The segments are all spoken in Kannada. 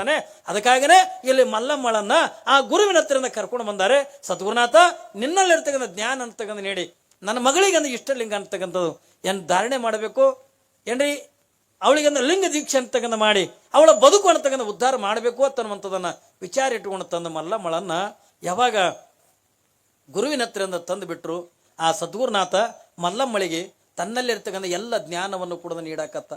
ತಾನೆ ಅದಕ್ಕಾಗಿನೇ ಇಲ್ಲಿ ಮಲ್ಲಮ್ಮಳನ್ನ ಆ ಗುರುವಿನ ಹತ್ತಿರದಿಂದ ಕರ್ಕೊಂಡು ಬಂದಾರೆ. ಸದ್ಗುರುನಾಥ ನಿನ್ನಲ್ಲಿರ್ತಕ್ಕಂಥ ಜ್ಞಾನ ಅಂತಕ್ಕಂಥ ನೀಡಿ, ನನ್ನ ಮಗಳಿಗೆ ಇಷ್ಟ ಲಿಂಗ ಅಂತಕ್ಕಂಥದ್ದು ಏನು ಧಾರಣೆ ಮಾಡಬೇಕು. ಏನ್ರಿ? ಅವಳಿಗೆ ಒಂದು ಲಿಂಗ ದೀಕ್ಷೆ ಅಂತಕ್ಕಂಥ ಮಾಡಿ, ಅವಳ ಬದುಕು ಅಂತಕ್ಕಂಥ ಉದ್ಧಾರ ಮಾಡಬೇಕು ಅಂತನ್ನುವಂಥದ್ದನ್ನ ವಿಚಾರ ಇಟ್ಟುಕೊಂಡು ತಂದ ಮಲ್ಲಮ್ಮಳನ್ನ ಯಾವಾಗ ಗುರುವಿನ ಹತ್ತಿರದಿಂದ ತಂದು ಬಿಟ್ರು, ಆ ಸದ್ಗುರುನಾಥ ಮಲ್ಲಮ್ಮಳಿಗೆ ತನ್ನಲ್ಲಿರ್ತಕ್ಕಂಥ ಎಲ್ಲ ಜ್ಞಾನವನ್ನು ಕೂಡ ನೀಡಾಕತ್ತ.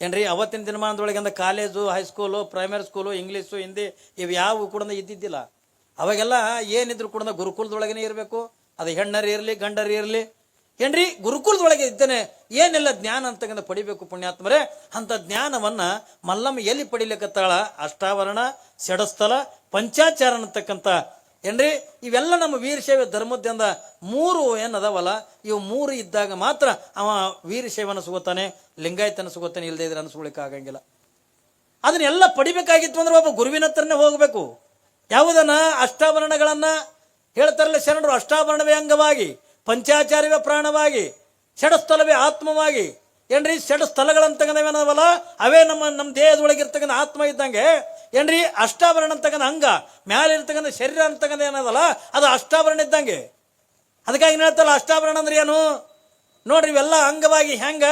ಏನ್ರಿ, ಅವತ್ತಿನ ದಿನಮಾನದೊಳಗೆ ಅಂದ್ರೆ college high school primary school English Hindi ಇವು ಯಾವ ಕೂಡ ಇದ್ದಿದ್ದಿಲ್ಲ. ಅವಾಗೆಲ್ಲ ಏನಿದ್ರು ಕೂಡ ಗುರುಕುಲದೊಳಗನೆ ಇರಬೇಕು. ಅದು ಹೆಣ್ಣರು ಇರಲಿ, ಗಂಡರು ಇರಲಿ. ಏನ್ರಿ, ಗುರುಕುಲದೊಳಗೆ ಇದ್ದೇನೆ. ಏನೆಲ್ಲ ಜ್ಞಾನ ಅಂತಕ್ಕಂಥ ಪಡಿಬೇಕು ಪುಣ್ಯಾತ್ಮರೇ. ಅಂತ ಜ್ಞಾನವನ್ನ ಮಲ್ಲಮ್ಮ ಎಲ್ಲಿ ಪಡಿಲಿಕ್ಕತ್ತಾಳ ಅಷ್ಟಾವರಣ, ಷಡಸ್ಥಲ, ಪಂಚಾಚಾರ ಅನ್ನತಕ್ಕಂಥ ಏನ್ರಿ? ಇವೆಲ್ಲ ನಮ್ಮ ವೀರಶೈವ ಧರ್ಮದಿಂದ ಮೂರು ಏನದವಲ್ಲ ಇವು ಮೂರು ಇದ್ದಾಗ ಮಾತ್ರ ಅವ ವೀರಶೈವನ ಸಿಗುತ್ತಾನೆ, ಲಿಂಗಾಯತನ ಸಿಗುತ್ತಾನೆ ಇಲ್ಲದೆ ಇದ್ರೆ ಅನ್ಸ್ಕೊಳಿಕ್ಕೆ ಆಗಂಗಿಲ್ಲ. ಅದನ್ನೆಲ್ಲ ಪಡಿಬೇಕಾಗಿತ್ತು ಅಂದ್ರೆ ಒಬ್ಬ ಗುರುವಿನ ಹತ್ರನೇ ಹೋಗಬೇಕು. ಯಾವುದನ್ನ? ಅಷ್ಟಾಭರಣಗಳನ್ನ. ಹೇಳ್ತಾರಲ್ಲ ಶರಣರು, ಅಷ್ಟಾಭರಣವೇ ಅಂಗವಾಗಿ ಪಂಚಾಚಾರ್ಯವೇ ಪ್ರಾಣವಾಗಿ, ಷಡಸ್ಥಲವೇ ಆತ್ಮವಾಗಿ. ಏನ್ರಿ? ಷಡ ಸ್ಥಳಗಳಂತ ಅವೇ ನಮ್ಮ ನಮ್ಮ ದೇಹದೊಳಗಿರ್ತಕ್ಕಂಥ ಆತ್ಮ ಇದ್ದಂಗೆ ಏನ್ರಿ? ಅಷ್ಟಾಭರಣ ಅಂತಕ್ಕಂಥ ಅಂಗ ಮ್ಯಾಲೆ ಇರ್ತಕ್ಕಂಥ ಶರೀರ ಅಂತಕ್ಕಂಥ ಏನದಲ್ಲ, ಅದು ಅಷ್ಟಾಭರಣ ಇದ್ದಂಗೆ. ಅದಕ್ಕಾಗಿ ಹೇಳ್ತಾರಲ್ಲ, ಅಷ್ಟಾಭರಣ ಅಂದ್ರೆ ಏನು? ನೋಡ್ರಿ, ಇವೆಲ್ಲ ಅಂಗವಾಗಿ ಹೆಂಗ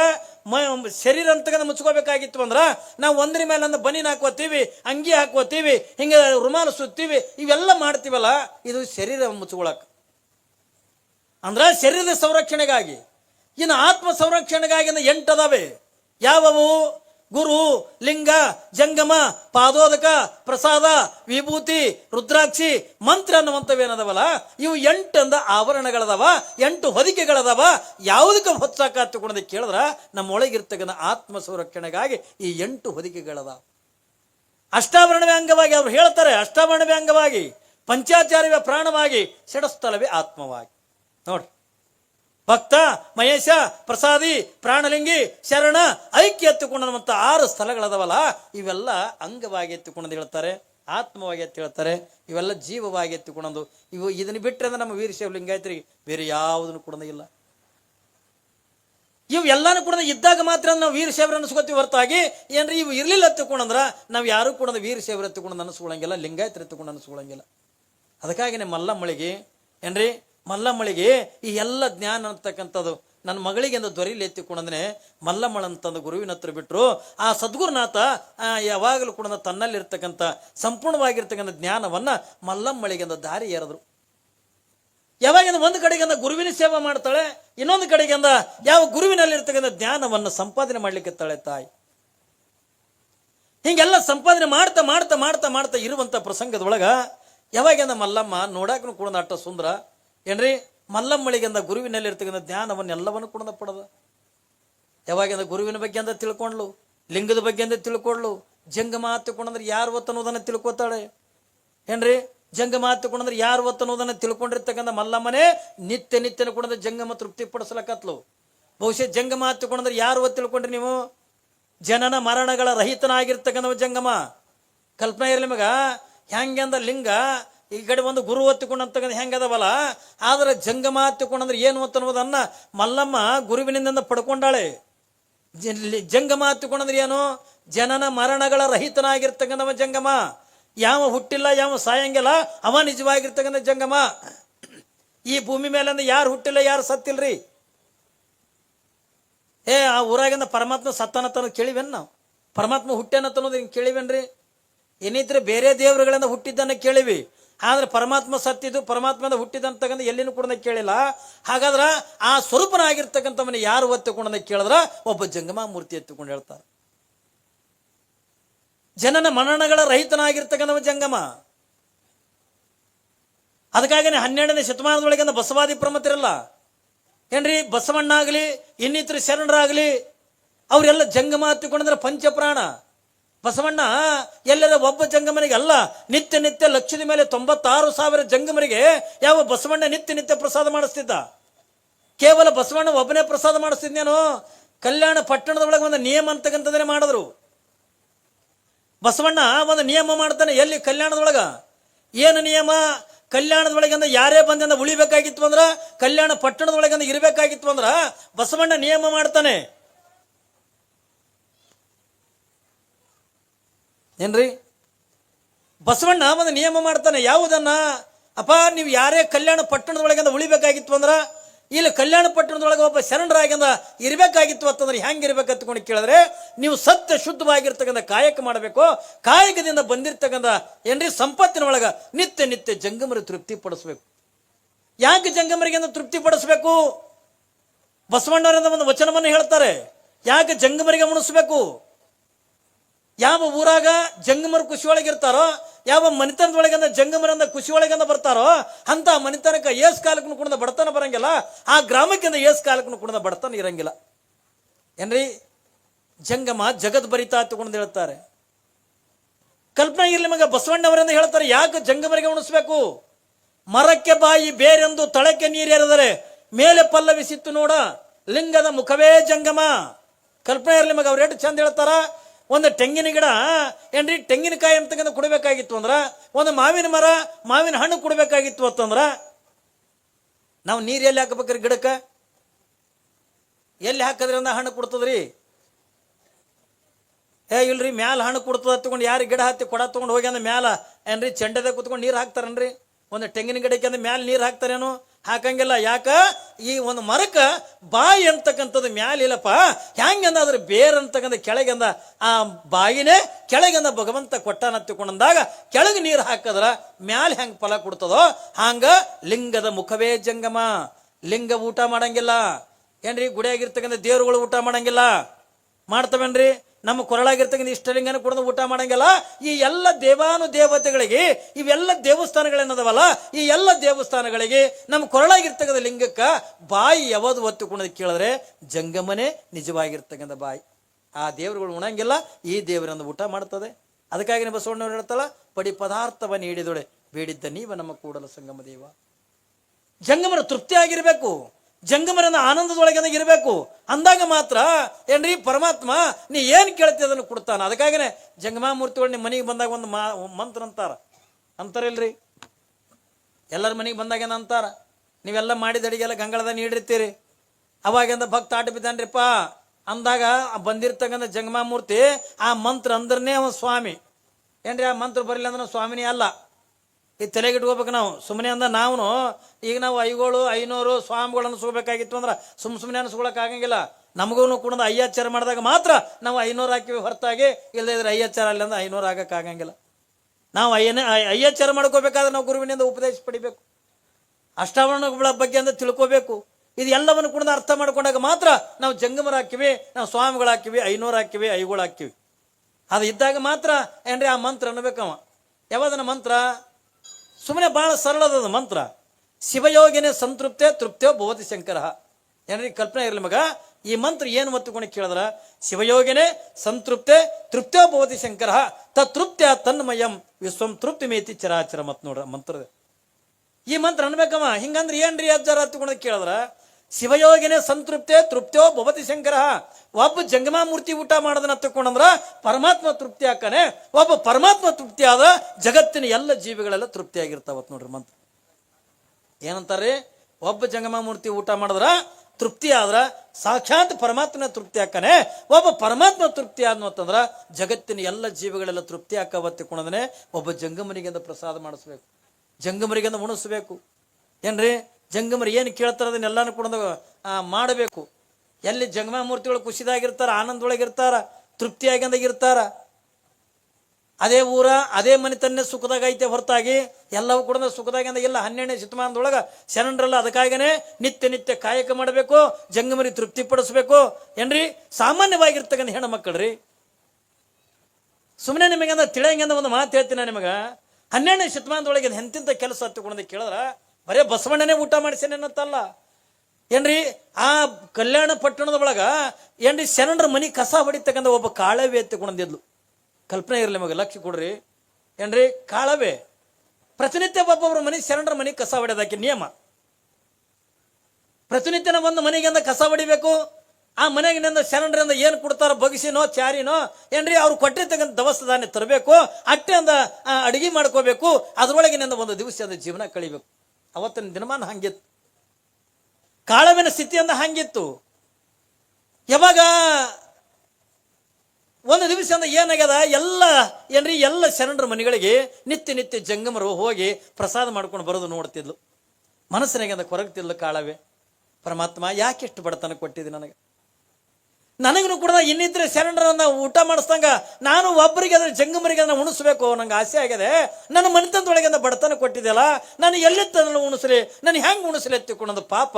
ಮ, ಶರೀರ ಅಂತಕ್ಕಂಥ ಮುಚ್ಕೋಬೇಕಾಗಿತ್ತು ಅಂದ್ರೆ, ನಾವು ಒಂದ್ರ ಮೇಲೆ ಒಂದು ಬನೀನ್ ಹಾಕೋತೀವಿ ಅಂಗಿ ಹಾಕೋತೀವಿ ಹಿಂಗೆ ರುಮಾಲು ಸುತ್ತೀವಿ, ಇವೆಲ್ಲ ಮಾಡ್ತೀವಲ್ಲ, ಇದು ಶರೀರ ಮುಚ್ಕೊಳಕ್ಕೆ ಅಂದ್ರೆ ಶರೀರದ ಸಂರಕ್ಷಣೆಗಾಗಿ. ಇನ್ನು ಆತ್ಮ ಸಂರಕ್ಷಣೆಗಾಗಿ ಎಂಟು ಅದಾವೆ. ಯಾವುವು? ಗುರು, ಲಿಂಗ, ಜಂಗಮ, ಪಾದೋದಕ, ಪ್ರಸಾದ, ವಿಭೂತಿ, ರುದ್ರಾಕ್ಷಿ, ಮಂತ್ರ ಅನ್ನುವಂಥವೇನದವಲ್ಲ ಇವು ಎಂಟು ಅಂದ ಆವರಣಗಳದವ, ಎಂಟು ಹೊದಿಕೆಗಳದವ. ಯಾವುದಕ್ಕೆ ಹೊತ್ತಾಕ ತಗೊಂಡು ಕೇಳಿದ್ರ ನಮ್ಮೊಳಗಿರ್ತಕ್ಕಂಥ ಆತ್ಮ ಸಂರಕ್ಷಣೆಗಾಗಿ ಈ ಎಂಟು ಹೊದಿಕೆಗಳದ ಅಷ್ಟಾವರಣವೇ ಅಂಗವಾಗಿ ಅವ್ರು ಹೇಳ್ತಾರೆ, ಅಷ್ಟಾವರಣವೇ ಅಂಗವಾಗಿ ಪಂಚಾಚಾರ್ಯವೇ ಪ್ರಾಣವಾಗಿ, ಷಡಸ್ಥಲವೇ ಆತ್ಮವಾಗಿ. ನೋಡ್ರಿ. ಭಕ್ತ, ಮಹೇಶ, ಪ್ರಸಾದಿ, ಪ್ರಾಣಲಿಂಗಿ, ಶರಣ, ಐಕ್ಯ ಎತ್ತುಕೊಂಡಂತ ಆರು ಸ್ಥಳಗಳದವಲ್ಲ, ಇವೆಲ್ಲ ಅಂಗವಾಗಿ ಎತ್ತುಕೊಂಡಂದು ಹೇಳ್ತಾರೆ, ಆತ್ಮವಾಗಿ ಎತ್ತಿ ಹೇಳ್ತಾರೆ, ಇವೆಲ್ಲ ಜೀವವಾಗಿ ಎತ್ತುಕೊಂಡಂದು. ಇವು ಇದನ್ನು ಬಿಟ್ಟರೆ ಅಂದ್ರೆ ನಮ್ಮ ವೀರಶೈವ ಲಿಂಗಾಯತ್ರಿ ಬೇರೆ ಯಾವುದನ್ನು ಕೂಡ ಇಲ್ಲ. ಇವು ಎಲ್ಲಾನು ಕೂಡ ಇದ್ದಾಗ ಮಾತ್ರ ನಾವು ವೀರಶೈವರ ಅನಿಸ್ಕೋತೀವಿ ಹೊರತಾಗಿ. ಏನ್ರಿ, ಇವು ಇರ್ಲಿಲ್ಲ ಎತ್ತುಕೊಂಡಂದ್ರೆ ನಾವು ಯಾರು ಕೂಡ ವೀರಶೈವರ ಎತ್ತುಕೊಂಡು ಅನಿಸ್ಕೊಳ್ಳಂಗಿಲ್ಲ ಲಿಂಗಾಯತರ ಎತ್ತುಕೊಂಡು ನಿಮ್ಮ ಮಲ್ಲಮ್ಮ ಮಲ್ಲಮ್ಮಳಿಗೆ, ಏನ್ರಿ ಮಲ್ಲಮ್ಮಳಿಗೆ ಈ ಎಲ್ಲ ಜ್ಞಾನ ಅಂತಕ್ಕಂಥದ್ದು, ನನ್ನ ಮಗಳಿಗೆ ಒಂದು ದೊರೆಯಲ್ಲಿ ಎತ್ತಿಕೊಂಡಂದ್ರೆ ಮಲ್ಲಮ್ಮಳ ಅಂತಂದು ಗುರುವಿನ ಹತ್ರ ಬಿಟ್ಟರು ಆ ಸದ್ಗುರುನಾಥ ಯಾವಾಗಲೂ ಕೂಡ ತನ್ನಲ್ಲಿರ್ತಕ್ಕಂಥ, ಸಂಪೂರ್ಣವಾಗಿರ್ತಕ್ಕಂಥ ಜ್ಞಾನವನ್ನ ಮಲ್ಲಮ್ಮಳಿಗೆ ಅಂದ ದಾರಿ ಏರಿದ್ರು. ಯಾವಾಗ ಒಂದು ಕಡೆಗಿಂದ ಗುರುವಿನ ಸೇವೆ ಮಾಡ್ತಾಳೆ, ಇನ್ನೊಂದು ಕಡೆಗಿಂದ ಯಾವ ಗುರುವಿನಲ್ಲಿರ್ತಕ್ಕಂಥ ಜ್ಞಾನವನ್ನು ಸಂಪಾದನೆ ಮಾಡ್ಲಿಕ್ಕೆ ತಾಯಿ. ಹಿಂಗೆಲ್ಲ ಸಂಪಾದನೆ ಮಾಡ್ತಾ ಮಾಡ್ತಾ ಮಾಡ್ತಾ ಮಾಡ್ತಾ ಇರುವಂತ ಪ್ರಸಂಗದೊಳಗ ಯಾವಾಗಿಂದ ಮಲ್ಲಮ್ಮ ನೋಡಾಕನು ಕೂಡ ಅಟ್ಟ ಸುಂದರ ಏನ್ರಿ? ಮಲ್ಲಮ್ಮಳಿಗೆಂದ ಗುರುವಿನಲ್ಲಿರ್ತಕ್ಕಂಥ ಜ್ಞಾನವನ್ನೆಲ್ಲವನ್ನು ಕೂಡ ಪಡೆದ. ಯಾವಾಗಿಂದ ಗುರುವಿನ ಬಗ್ಗೆ ಅಂತ ತಿಳ್ಕೊಂಡ್ಲು, ಲಿಂಗದ ಬಗ್ಗೆ ಅಂತ ತಿಳ್ಕೊಂಡ್ಲು ಜಂಗಮ ಹತ್ತಕೊಂಡ್ರೆ ಯಾರು ಒತ್ತು ಅನ್ನೋದನ್ನ ತಿಳ್ಕೊತಾಳೆ. ಏನ್ರಿ? ಜಂಗಮ ಹತ್ತಕೊಂಡ್ರೆ ಯಾರು ಒತ್ತು ಅನ್ನೋದನ್ನ ತಿಳ್ಕೊಂಡಿರ್ತಕ್ಕಂಥ ಮಲ್ಲಮ್ಮನೇ ನಿತ್ಯ ನಿತ್ಯನ ಕೂಡ ಜಂಗಮ ತೃಪ್ತಿ ಪಡಿಸ್ಲಕತ್ಲು ಬಹುಶಃ ಜಂಗಮ ಹತ್ತಕೊಂಡ್ರೆ ಯಾರು ಒತ್ತು ತಿಳ್ಕೊಂಡ್ರಿ ನೀವು? ಜನನ ಮರಣಗಳ ರಹಿತನಾಗಿರ್ತಕ್ಕಂಥ ಜಂಗಮ. ಕಲ್ಪನೆ ಇರಲಿ ಮಗ ಹೆಂಗೆಂದ ಲಿಂಗ ಈ ಕಡೆ ಒಂದು ಗುರು ಹೊತ್ತುಕೊಂಡಂತಕ್ಕಂಥ ಹೆಂಗದವಲ್ಲ ಆದ್ರೆ ಜಂಗಮ ಹತ್ತಕೊಂಡಂದ್ರೆ ಏನು ಅಂತ ಅನ್ನೋದನ್ನು ಮಲ್ಲಮ್ಮ ಗುರುವಿನಿಂದ ಪಡ್ಕೊಂಡಾಳೆ. ಜಂಗಮ ಹತ್ತಿಕೊಂಡಂದ್ರೆ ಏನು? ಜನನ ಮರಣಗಳ ರಹಿತನಾಗಿರ್ತಕ್ಕಂಥವ ಜಂಗಮ. ಯಾವ ಹುಟ್ಟಿಲ್ಲ, ಯಾವ ಸಾಯಂಗಿಲ್ಲ, ಅವ ನಿಜವಾಗಿರ್ತಕ್ಕಂಥ ಜಂಗಮ. ಈ ಭೂಮಿ ಮೇಲೆ ಯಾರು ಹುಟ್ಟಿಲ್ಲ, ಯಾರು ಸತ್ತಿಲ್ರಿ? ಏ, ಆ ಊರಾಗಿಂದ ಪರಮಾತ್ಮ ಸತ್ತನತನ ಕೇಳಿವೆನ್ ನಾವು. ಪರಮಾತ್ಮ ಹುಟ್ಟೇನತ್ತನ್ನೋದು ಹಿಂಗೆ ಕೇಳಿವೇನ್ರಿ? ಏನಿದ್ರೆ ಬೇರೆ ದೇವರುಗಳಿಂದ ಹುಟ್ಟಿದ್ದನ್ನು ಕೇಳಿವಿ. ಆದ್ರೆ ಪರಮಾತ್ಮ ಸತ್ತಿದ್ದು ಪರಮಾತ್ಮದ ಹುಟ್ಟಿದಂತಕ್ಕಂಥ ಎಲ್ಲಿನೂ ಕೂಡ ಕೇಳಿಲ್ಲ. ಹಾಗಾದ್ರೆ ಆ ಸ್ವರೂಪನಾಗಿರ್ತಕ್ಕಂಥವನ್ನ ಯಾರು ಒತ್ತುಕೊಂಡ ಕೇಳಿದ್ರ ಒಬ್ಬ ಜಂಗಮ ಮೂರ್ತಿ ಎತ್ತುಕೊಂಡು ಹೇಳ್ತಾರೆ. ಜನನ ಮರಣಗಳ ರಹಿತನಾಗಿರ್ತಕ್ಕಂಥವ ಜಂಗಮ. ಅದಕ್ಕಾಗಿನೇ ಹನ್ನೆರಡನೇ ಶತಮಾನದೊಳಗಿಂದ ಬಸವಾದಿ ಪ್ರಮತರಲ್ಲ ಏನ್ರಿ? ಬಸವಣ್ಣ ಆಗಲಿ ಇನ್ನಿತರ ಶರಣರಾಗಲಿ, ಅವರೆಲ್ಲ ಜಂಗಮ ಹತ್ತಿಕೊಂಡ್ರೆ ಪಂಚಪ್ರಾಣ. ಬಸವಣ್ಣ ಎಲ್ಲರ ಒಬ್ಬ ಜಂಗಮನಿಗೆ ಅಲ್ಲ ನಿತ್ಯ ನಿತ್ಯ ಲಕ್ಷದ ಮೇಲೆ ತೊಂಬತ್ತಾರು ಸಾವಿರ ಜಂಗಮರಿಗೆ ಯಾವ ಬಸವಣ್ಣ ನಿತ್ಯ ನಿತ್ಯ ಪ್ರಸಾದ ಮಾಡಿಸ್ತಿದ್ದ? ಕೇವಲ ಬಸವಣ್ಣ ಒಬ್ಬನೇ ಪ್ರಸಾದ ಮಾಡಿಸ್ತಿದ್ನೇನೋ? ಕಲ್ಯಾಣ ಪಟ್ಟಣದೊಳಗೆ ಒಂದು ನಿಯಮ ಅಂತಕ್ಕಂಥದ್ದೇ ಮಾಡಿದ್ರು. ಬಸವಣ್ಣ ಒಂದು ನಿಯಮ ಮಾಡ್ತಾನೆ ಎಲ್ಲಿ? ಕಲ್ಯಾಣದೊಳಗೆ ಏನು ನಿಯಮ? ಕಲ್ಯಾಣದೊಳಗಿಂದ ಯಾರೇ ಬಂದಿಂದ ಉಳಿಬೇಕಾಗಿತ್ತು ಅಂದ್ರೆ, ಕಲ್ಯಾಣ ಪಟ್ಟಣದೊಳಗಿಂದ ಇರಬೇಕಾಗಿತ್ತು ಅಂದ್ರ ಬಸವಣ್ಣ ನಿಯಮ ಮಾಡ್ತಾನೆ. ಏನ್ರಿ? ಬಸವಣ್ಣ ಒಂದು ನಿಯಮ ಮಾಡ್ತಾನೆ, ಯಾವುದನ್ನ? ಅಪ್ಪ, ನೀವು ಯಾರೇ ಕಲ್ಯಾಣ ಪಟ್ಟಣದೊಳಗಿಂದ ಉಳಿಬೇಕಾಗಿತ್ತು ಅಂದ್ರೆ, ಇಲ್ಲಿ ಕಲ್ಯಾಣ ಪಟ್ಟಣದೊಳಗೆ ಒಬ್ಬ ಶರಣರಾಗಿಂದ ಇರಬೇಕಾಗಿತ್ತು ಅಂತಂದ್ರೆ ಹೆಂಗೆ ಅಂತಕೊಂಡು ಕೇಳಿದ್ರೆ, ನೀವು ಸತ್ಯ ಶುದ್ಧವಾಗಿರ್ತಕ್ಕಂಥ ಕಾಯಕ ಮಾಡಬೇಕು. ಕಾಯಕದಿಂದ ಬಂದಿರ್ತಕ್ಕಂಥ ಏನ್ರಿ, ಸಂಪತ್ತಿನ ಒಳಗ ನಿತ್ಯ ನಿತ್ಯ ಜಂಗಮರು ತೃಪ್ತಿ ಪಡಿಸ್ಬೇಕು. ಯಾಕೆ ಜಂಗಮರಿಗೆ ತೃಪ್ತಿ ಪಡಿಸ್ಬೇಕು? ಬಸವಣ್ಣವರಿಂದ ಒಂದು ವಚನವನ್ನು ಹೇಳ್ತಾರೆ. ಯಾಕೆ ಜಂಗಮರಿಗೆ ಉಣಿಸ್ಬೇಕು ಯಾವ ಊರಾಗ ಜಂಗಮರು ಖುಷಿ ಒಳಗಿರ್ತಾರೋ ಯಾವ ಮನಿತನದೊಳಗಿಂದ ಜಂಗಮರಿಂದ ಖುಷಿ ಒಳಗಿಂದ ಬರ್ತಾರೋ, ಅಂತ ಮನಿತನಕ್ಕೆ ಏಸ್ ಕಾಲಕ್ಕೂ ಕುಣದ ಬಡತನ ಬರಂಗಿಲ್ಲ. ಆ ಗ್ರಾಮಕ್ಕಿಂದ ಏಸ್ ಕಾಲಕ್ಕೂ ಕುಣದ ಬಡತನ ಇರಂಗಿಲ್ಲ. ಏನ್ರಿ? ಜಂಗಮ ಜಗತ್ ಬರಿತಾ ತಗೊಂಡು ಹೇಳ್ತಾರೆ. ಕಲ್ಪನೆ ಇರಲಿ ಮಗ ಬಸವಣ್ಣವರಿಂದ ಹೇಳ್ತಾರೆ, ಯಾಕೆ ಜಂಗಮರಿಗೆ ಉಣಿಸ್ಬೇಕು? ಮರಕ್ಕೆ ಬಾಯಿ ಬೇರೆಂದು ತಳಕ್ಕೆ ನೀರೆರೆದರೆ ಮೇಲೆ ಪಲ್ಲವಿಸಿತ್ತು ನೋಡ, ಲಿಂಗದ ಮುಖವೇ ಜಂಗಮ. ಕಲ್ಪನೆ ಇರಲಿ ಮಗ ಅವ್ರು ಎಷ್ಟು ಚಂದ ಹೇಳ್ತಾರ? ಒಂದು ತೆಂಗಿನ ಗಿಡ, ಏನ್ರಿ, ತೆಂಗಿನಕಾಯಿ ಅಂತಕ್ಕಂಥ ಕೊಡಬೇಕಾಗಿತ್ತು ಅಂದ್ರೆ, ಒಂದು ಮಾವಿನ ಮರ, ಮಾವಿನ ಹಣ್ಣು ಕೊಡಬೇಕಾಗಿತ್ತು ಅಂತಂದ್ರೆ ನಾವು ನೀರು ಎಲ್ಲಿ ಹಾಕಬೇಕ್ರಿ ಗಿಡಕ್ಕೆ? ಎಲ್ಲಿ ಹಾಕದ್ರಿಂದ ಹಣ್ಣು ಕೊಡ್ತದ್ರಿ? ಏ, ಇಲ್ರಿ, ಮ್ಯಾಲ ಹಣ್ಣು ಕೊಡ್ತದ ತಗೊಂಡು ಯಾರು ಗಿಡ ಹತ್ತಿ ಕೊಡ ತಗೊಂಡು ಹೋಗಿ ಅಂದ್ರೆ ಮ್ಯಾಲ, ಏನ್ರಿ ಚೆಂಡದಾಗ ಕುತ್ಕೊಂಡು ನೀರು ಹಾಕ್ತಾರನ್ರಿ? ಒಂದು ತೆಂಗಿನ ಗಿಡಕ್ಕೆ ಅಂದ್ರೆ ಮ್ಯಾಲ ನೀರು ಹಾಕ್ತಾರೇನು? ಹಾಕಂಗಿಲ್ಲ. ಯಾಕ? ಈ ಒಂದು ಮರಕ ಬಾಯಿ ಅಂತಕ್ಕಂಥದ್ದು ಮ್ಯಾಲಿಲ್ಲಪ್ಪ ಹೆಂಗಂದ ಅದ್ರ ಬೇರ್ ಅಂತಕ್ಕಂಥ ಕೆಳಗಂದ ಆ ಬಾಯಿನೇ ಕೆಳಗಂದ ಭಗವಂತ ಕೊಟ್ಟಾನ ತಿಳ್ಕೊಂಡಂದಾಗ ಕೆಳಗೆ ನೀರು ಹಾಕಿದ್ರ ಮ್ಯಾಲೆ ಹೆಂಗ್ ಫಲ ಕೊಡ್ತದೋ ಹಾಂಗ ಲಿಂಗದ ಮುಖವೇ ಜಂಗಮ. ಲಿಂಗ ಊಟ ಮಾಡಂಗಿಲ್ಲ. ಏನ್ರಿ? ಗುಡಿಯಾಗಿರ್ತಕ್ಕಂಥ ದೇವರುಗಳು ಊಟ ಮಾಡಂಗಿಲ್ಲ. ಮಾಡ್ತವೇನ್ರಿ? ನಮ್ಮ ಕೊರಳಾಗಿರ್ತಕ್ಕಂಥ ಇಷ್ಟಲಿಂಗನ ಕೂಡ ಊಟ ಮಾಡಂಗಿಲ್ಲ ಈ ಎಲ್ಲ ದೇವಾನು ದೇವತೆಗಳಿಗೆ ಇವೆಲ್ಲ ದೇವಸ್ಥಾನಗಳೇನದವಲ್ಲ, ಈ ಎಲ್ಲ ದೇವಸ್ಥಾನಗಳಿಗೆ ನಮ್ಮ ಕೊರಳಾಗಿರ್ತಕ್ಕಂಥ ಲಿಂಗಕ್ಕೆ ಬಾಯಿ ಯಾವುದು ಒತ್ತು ಕುಣದ್ ಕೇಳಿದ್ರೆ ಜಂಗಮನೆ ನಿಜವಾಗಿರ್ತಕ್ಕಂಥ ಬಾಯಿ. ಆ ದೇವರುಗಳು ಉಣಂಗಿಲ್ಲ, ಈ ದೇವರನ್ನು ಊಟ ಮಾಡ್ತದೆ. ಅದಕ್ಕಾಗಿ ಬಸವಣ್ಣವ್ರು ಹೇಳ್ತಲ್ಲ ಪಡಿ ಪದಾರ್ಥವ ನೀಡಿದೊಳೆ, ಬೇಡಿದ್ದ ನೀವ ನಮ್ಮ ಕೂಡಲ ಸಂಗಮ ದೇವ. ಜಂಗಮರ ತೃಪ್ತಿಯಾಗಿರ್ಬೇಕು. ಜಂಗಮರನ ಆನಂದದೊಳಗೆ ಇರಬೇಕು. ಅಂದಾಗ ಮಾತ್ರ, ಏನ್ರಿ, ಪರಮಾತ್ಮ ನೀ ಏನು ಕೇಳ್ತಿ ಅದನ್ನು ಕೊಡ್ತಾನೆ? ಅದಕ್ಕಾಗಿನೇ ಜಂಗಮಾ ಮೂರ್ತಿಗಳು ನಿಮ್ಮ ಮನೆಗೆ ಬಂದಾಗ ಒಂದು ಮಾ, ಮಂತ್ರ ಅಂತಾರ. ಅಂತಾರಿಲ್ರಿ? ಎಲ್ಲರ ಮನೆಗೆ ಬಂದಾಗ ಏನ ಅಂತಾರ? ನೀವೆಲ್ಲ ಮಾಡಿದ ಅಡಿಗೆಲ್ಲ ಗಂಗಳದ ನೀಡಿರ್ತೀರಿ. ಅವಾಗಿಂದ ಭಕ್ತ ಆಟ ಬಿದ್ದಾನ್ರಿಪ್ಪ. ಅಂದಾಗ ಬಂದಿರ್ತಕ್ಕಂಥ ಜಂಗಮಾ ಮೂರ್ತಿ ಆ ಮಂತ್ರ ಅಂದ್ರನೇ ಅವನ ಸ್ವಾಮಿ. ಏನ್ರಿ, ಆ ಮಂತ್ರ ಬರಲಿಲ್ಲ ಅಂದ್ರೆ ಸ್ವಾಮಿನೇ ಅಲ್ಲ. ಈ ತಲೆಗೆ ಇಟ್ಕೋಬೇಕು ನಾವು. ಸುಮ್ಮನೆ ಅಂದ ನಾವು ಈಗ ನಾವು ಐಗಳು, ಐನೂರು ಸ್ವಾಮಿಗಳು ಅನಿಸ್ಕೋಬೇಕಾಗಿತ್ತು ಅಂದ್ರೆ ಸುಮ್ ಸುಮ್ಮನೆ ಅನ್ಸ್ಕೊಳಕ್ ಆಗಂಗಿಲ್ಲ. ನಮಗೂ ಕೂಡ ಅಯ್ಯಾಚಾರ ಮಾಡಿದಾಗ ಮಾತ್ರ ನಾವು ಐನೂರು ಹಾಕಿವಿ ಹೊರತಾಗಿ ಇಲ್ಲದೇ ಇದ್ರೆ ಅಯ್ಯಾಚಾರ ಅಲ್ಲ ಅಂದ್ರೆ ಐನೂರು ಆಗಕ್ಕೆ ಆಗಂಗಿಲ್ಲ. ನಾವು ಅಯ್ಯನ ಅಯ್ಯಾಚಾರ ಮಾಡ್ಕೋಬೇಕಾದ್ರೆ ನಾವು ಗುರುವಿನಿಂದ ಉಪದೇಶ ಪಡಿಬೇಕು. ಅಷ್ಟಾವರಣಗಳ ಬಗ್ಗೆ ಅಂತ ತಿಳ್ಕೋಬೇಕು. ಇದು ಎಲ್ಲವನ್ನು ಕೂಡ ಅರ್ಥ ಮಾಡ್ಕೊಂಡಾಗ ಮಾತ್ರ ನಾವು ಜಂಗಮರ ಹಾಕಿವಿ ನಾವು ಸ್ವಾಮಿಗಳು ಹಾಕಿವಿ ಐನೂರು ಹಾಕಿವಿ, ಐಗಳು ಹಾಕಿವಿ. ಅದು ಇದ್ದಾಗ ಮಾತ್ರ ಏನ್ರಿ ಆ ಮಂತ್ರ ಅನ್ಬೇಕವ ಯಾವ್ದನ ಮಂತ್ರ? ಸುಮ್ಮನೆ ಬಹಳ ಸರಳದ ಮಂತ್ರ. ಶಿವಯೋಗಿನೇ ಸಂತೃಪ್ತೆ, ತೃಪ್ತೋ ಭವತಿ ಶಂಕರ. ಏನಾದ್ರೆ ಕಲ್ಪನೆ ಇರಲಿ ಮಗ, ಈ ಮಂತ್ರ ಏನು ಒತ್ತುಕೊಂಡು ಕೇಳಿದ್ರ? ಶಿವಯೋಗಿನೇ ಸಂತೃಪ್ತೆ, ತೃಪ್ತೋ ಭವತಿ ಶಂಕರ. ತೃಪ್ತ್ಯ ತನ್ಮಯಂ, ವಿಶ್ವಂ ತೃಪ್ತಿ ಮೇತಿ ಚರಾಚರ ಮತ್ ನೋಡ್ರ ಮಂತ್ರ ಈ ಮಂತ್ರ ಅನ್ಬೇಕಮ್ಮ, ಹಿಂಗಂದ್ರೆ ಏನ್ರಿ ಅಜ್ಜಾರ ಹತ್ತುಕೊಂಡು ಕೇಳಿದ್ರ? ಶಿವಯೋಗಿನೇ ಸಂತೃಪ್ತೆ, ತೃಪ್ತೋ ಭವತಿ ಶಂಕರ. ಒಬ್ಬ ಜಂಗಮಾಮೂರ್ತಿ ಊಟ ಮಾಡೋದನ್ನ ತಕೊಂಡಂದ್ರ ಪರಮಾತ್ಮ ತೃಪ್ತಿ ಹಾಕಾನೆ ಒಬ್ಬ ಪರಮಾತ್ಮ ತೃಪ್ತಿ ಆದ ಜಗತ್ತಿನ ಎಲ್ಲ ಜೀವಿಗಳೆಲ್ಲ ತೃಪ್ತಿಯಾಗಿರ್ತಾವತ್ ನೋಡ್ರಿ ಮಂತ್ರ. ಏನಂತಾರೆ ಒಬ್ಬ ಜಂಗಮಾಮೂರ್ತಿ ಊಟ ಮಾಡಿದ್ರ ತೃಪ್ತಿ ಆದ್ರ ಸಾಕ್ಷಾತ್ ಪರಮಾತ್ಮನ ತೃಪ್ತಿ ಹಾಕಾನೆ ಒಬ್ಬ ಪರಮಾತ್ಮ ತೃಪ್ತಿ ಆದ್ನು ಅಂತಂದ್ರ ಜಗತ್ತಿನ ಎಲ್ಲ ಜೀವಿಗಳೆಲ್ಲ ತೃಪ್ತಿ ಹಾಕವತ್ತಿಕೊಂಡದನೆ ಒಬ್ಬ ಜಂಗಮನಿಗೆಂದ ಪ್ರಸಾದ ಮಾಡಿಸ್ಬೇಕು. ಜಂಗಮರಿಗೆಂದ ಉಣಿಸ್ಬೇಕು. ಏನ್ರಿ? ಜಂಗಮರು ಏನು ಕೇಳ್ತಾರೆ ಅದನ್ನೆಲ್ಲನೂ ಕೂಡ ಮಾಡಬೇಕು. ಎಲ್ಲಿ ಜಂಗಮ ಮೂರ್ತಿಗಳು ಖುಷಿದಾಗಿರ್ತಾರ ಆನಂದೊಳಗಿರ್ತಾರ ತೃಪ್ತಿಯಾಗಿಂದಾಗಿರ್ತಾರ, ಅದೇ ಊರ, ಅದೇ ಮನೆತನ್ನೇ ಸುಖದಾಗ ಐತೆ ಹೊರತಾಗಿ, ಎಲ್ಲವೂ ಕೂಡ ಸುಖದಾಗಿಂದ ಇಲ್ಲ. ಹನ್ನೆರಡನೇ ಶತಮಾನದೊಳಗೆ ಶರಣರಲ್ಲ ಅದಕ್ಕಾಗನೆ ನಿತ್ಯ ನಿತ್ಯ ಕಾಯಕ ಮಾಡಬೇಕು ಜಂಗಮರಿ ತೃಪ್ತಿಪಡಿಸ್ಬೇಕು. ಏನ್ರಿ? ಸಾಮಾನ್ಯವಾಗಿರ್ತಕ್ಕಂಥ ಹೆಣ್ಣು ಮಕ್ಕಳ್ರಿ ಸುಮ್ಮನೆ ನಿಮಗೆ ತಿಳಿಯಂಗಂದ ಒಂದು ಮಾತು ಹೇಳ್ತೀನಿ ನಿಮಗೆ. ಹನ್ನೆರಡನೇ ಶತಮಾನದೊಳಗೆ ಎಂತಿಂತ ಕೆಲಸ ಹತ್ತುಕೊಂಡೆ ಕೇಳಿದ್ರ ಬರೇ ಬಸವಣ್ಣನೇ ಊಟ ಮಾಡಿಸೇನಂತಲ್ಲ ಏನ್ರಿ, ಆ ಕಲ್ಯಾಣ ಪಟ್ಟಣದ ಒಳಗ, ಏನ್ರಿ, ಶರಣರ ಮನಿ ಕಸ ಹೊಡಿತಕ್ಕಂಥ ಒಬ್ಬ ಕಾಳವೆ ಕೊಂಡಿದ್ಲು ಕಲ್ಪನೆ ಇರಲಿ ನಿಮಗೆ ಲಕ್ಷ್ಯ ಕೊಡ್ರಿ. ಏನ್ರಿ, ಕಾಳವೆ. ಪ್ರತಿನಿತ್ಯ ಒಬ್ಬೊಬ್ಬರ ಮನಿ, ಶರಣರ ಮನೆ ಕಸ ಹೊಡೆದಾಕಿ ನಿಯಮ. ಪ್ರತಿನಿತ್ಯನ ಒಂದು ಮನೆಗಿಂದ ಕಸ ಹೊಡಿಬೇಕು. ಆ ಮನೆಗಿನಿಂದ ಶರಣರಿಂದ ಏನು ಕೊಡ್ತಾರ, ಬಗಸಿನೋ ಚಾರಿನೋ ಏನ್ರಿ, ಅವ್ರು ಕೊಟ್ಟಿರ್ತಕ್ಕಂಥ ದವಸ ಧಾನ್ಯ ತರಬೇಕು. ಅಟ್ಟೆ ಅಂದ ಅಡಿಗೆ ಮಾಡ್ಕೋಬೇಕು. ಅದ್ರೊಳಗಿನಿಂದ ಒಂದು ದಿವಸದ ಜೀವನ ಕಳಿಬೇಕು. ಅವತ್ತಿನ ದಿನಮಾನ ಹಂಗಿತ್ತು. ಕಾಳವಿನ ಸ್ಥಿತಿಯಿಂದ ಹಂಗಿತ್ತು. ಯಾವಾಗ ಒಂದು ದಿವಸ ಅಂದ ಏನಾಗ್ಯದ? ಎಲ್ಲ ಏನ್ರಿ? ಎಲ್ಲ ಶರಣರ ಮನೆಗಳಿಗೆ ನಿತ್ಯ ನಿತ್ಯ ಜಂಗಮರು ಹೋಗಿ ಪ್ರಸಾದ ಮಾಡ್ಕೊಂಡು ಬರೋದು ನೋಡ್ತಿದ್ಲು. ಮನಸ್ಸಿನಾಗ ಅಂದ ಕೊರಗ್ತಿದ್ಲು ಕಾಳವೆ. ಪರಮಾತ್ಮ ಯಾಕೆ ಇಷ್ಟು ಬಡತನ ಕೊಟ್ಟಿದ್ದೆ ನನಗೆ? ನನಗೂ ಕೂಡ ಇನ್ನಿದ್ರೆ ಶರಣರನ್ನ ಊಟ ಮಾಡಿಸ್ದಂಗ ನಾನು ಒಬ್ಬರಿಗೆ ಅದ್ರ ಜಂಗಮರಿಗೆ ಅದನ್ನ ಉಣಿಸ್ಬೇಕು ನಂಗೆ ಆಸೆ ಆಗಿದೆ. ನನ್ನ ಮನೆತನದೊಳಗೆ ಅಂದ ಬಡತನ ಕೊಟ್ಟಿದೆಯಲ್ಲ, ನಾನು ಎಲ್ಲಿ ತನ್ನ ಉಣಿಸ್ಲಿ? ನಾನು ಹೆಂಗೆ ಉಣಿಸ್ಲಿ ಎತ್ತಿಕೊಂಡಂದು ಪಾಪ.